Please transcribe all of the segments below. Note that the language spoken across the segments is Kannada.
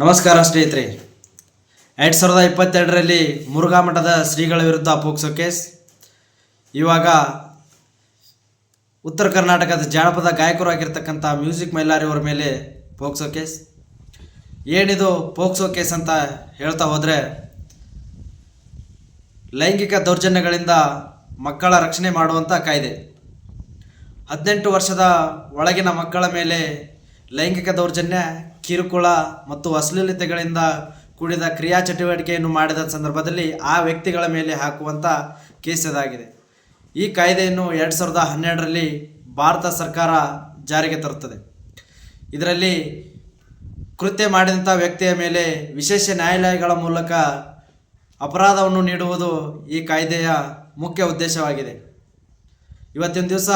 ನಮಸ್ಕಾರ ಸ್ನೇಹಿತರೆ. ಎರಡು ಸಾವಿರದ ಇಪ್ಪತ್ತೆರಡರಲ್ಲಿ ಮುರುಘಾ ಮಠದ ಶ್ರೀಗಳ ವಿರುದ್ಧ ಪೋಕ್ಸೋ ಕೇಸ್. ಇವಾಗ ಉತ್ತರ ಕರ್ನಾಟಕದ ಜಾನಪದ ಗಾಯಕರು ಆಗಿರ್ತಕ್ಕಂಥ ಮ್ಯೂಸಿಕ್ ಮೈಲಾರಿ ಅವರ ಮೇಲೆ ಪೋಕ್ಸೋ ಕೇಸ್. ಏನಿದು ಪೋಕ್ಸೋ ಕೇಸ್ ಅಂತ ಹೇಳ್ತಾ ಹೋದರೆ, ಲೈಂಗಿಕ ದೌರ್ಜನ್ಯಗಳಿಂದ ಮಕ್ಕಳ ರಕ್ಷಣೆ ಮಾಡುವಂಥ ಕಾಯ್ದೆ. ಹದಿನೆಂಟು ವರ್ಷದ ಒಳಗಿನ ಮಕ್ಕಳ ಮೇಲೆ ಲೈಂಗಿಕ ದೌರ್ಜನ್ಯ, ಕಿರುಕುಳ ಮತ್ತು ಅಶ್ಲೀಲತೆಗಳಿಂದ ಕೂಡಿದ ಕ್ರಿಯಾ ಚಟುವಟಿಕೆಯನ್ನು ಮಾಡಿದ ಸಂದರ್ಭದಲ್ಲಿ ಆ ವ್ಯಕ್ತಿಗಳ ಮೇಲೆ ಹಾಕುವಂಥ ಕೇಸ್ ಇದಾಗಿದೆ ಈ ಕಾಯ್ದೆಯನ್ನು ಎರಡು ಸಾವಿರದ ಹನ್ನೆರಡರಲ್ಲಿ ಭಾರತ ಸರ್ಕಾರ ಜಾರಿಗೆ ತರುತ್ತದೆ. ಇದರಲ್ಲಿ ಕೃತ್ಯ ಮಾಡಿದಂಥ ವ್ಯಕ್ತಿಯ ಮೇಲೆ ವಿಶೇಷ ನ್ಯಾಯಾಲಯಗಳ ಮೂಲಕ ಅಪರಾಧವನ್ನು ನೀಡುವುದು ಈ ಕಾಯ್ದೆಯ ಮುಖ್ಯ ಉದ್ದೇಶವಾಗಿದೆ. ಇವತ್ತಿನ ದಿವಸ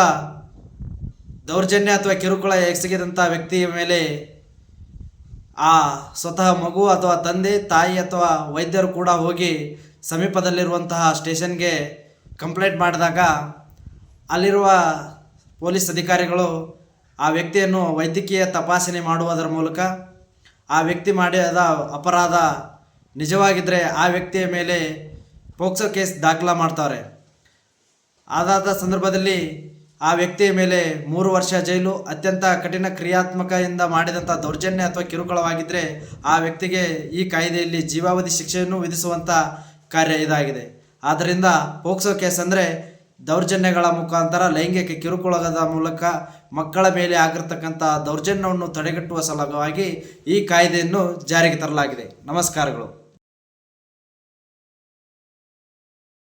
ದೌರ್ಜನ್ಯ ಅಥವಾ ಕಿರುಕುಳ ಎಸಗಿದಂಥ ವ್ಯಕ್ತಿಯ ಮೇಲೆ ಆ ಸ್ವತಃ ಮಗು ಅಥವಾ ತಂದೆ, ತಾಯಿ ಅಥವಾ ವೈದ್ಯರು ಕೂಡ ಹೋಗಿ ಸಮೀಪದಲ್ಲಿರುವಂತಹ ಸ್ಟೇಷನ್ಗೆ ಕಂಪ್ಲೇಂಟ್ ಮಾಡಿದಾಗ ಅಲ್ಲಿರುವ ಪೊಲೀಸ್ ಅಧಿಕಾರಿಗಳು ಆ ವ್ಯಕ್ತಿಯನ್ನು ವೈದ್ಯಕೀಯ ತಪಾಸಣೆ ಮಾಡುವುದರ ಮೂಲಕ ಆ ವ್ಯಕ್ತಿ ಮಾಡಿದ ಅಪರಾಧ ನಿಜವಾಗಿದ್ದರೆ ಆ ವ್ಯಕ್ತಿಯ ಮೇಲೆ ಪೋಕ್ಸೋ ಕೇಸ್ ದಾಖಲ ಮಾಡ್ತಾರೆ. ಅದಾದ ಸಂದರ್ಭದಲ್ಲಿ ಆ ವ್ಯಕ್ತಿಯ ಮೇಲೆ ಮೂರು ವರ್ಷ ಜೈಲು, ಅತ್ಯಂತ ಕಠಿಣ ಕ್ರಿಯಾತ್ಮಕದಿಂದ ಮಾಡಿದಂಥ ದೌರ್ಜನ್ಯ ಅಥವಾ ಕಿರುಕುಳವಾಗಿದ್ದರೆ ಆ ವ್ಯಕ್ತಿಗೆ ಈ ಕಾಯ್ದೆಯಲ್ಲಿ ಜೀವಾವಧಿ ಶಿಕ್ಷೆಯನ್ನು ವಿಧಿಸುವಂಥ ಕಾರ್ಯ ಇದಾಗಿದೆ. ಆದ್ದರಿಂದ ಪೋಕ್ಸೋ ಕೇಸ್ ಅಂದರೆ ದೌರ್ಜನ್ಯಗಳ ಮುಖಾಂತರ ಲೈಂಗಿಕ ಕಿರುಕುಳದ ಮೂಲಕ ಮಕ್ಕಳ ಮೇಲೆ ಆಗಿರ್ತಕ್ಕಂಥ ದೌರ್ಜನ್ಯವನ್ನು ತಡೆಗಟ್ಟುವ ಸಲುವಾಗಿ ಈ ಕಾಯ್ದೆಯನ್ನು ಜಾರಿಗೆ ತರಲಾಗಿದೆ. ನಮಸ್ಕಾರಗಳು.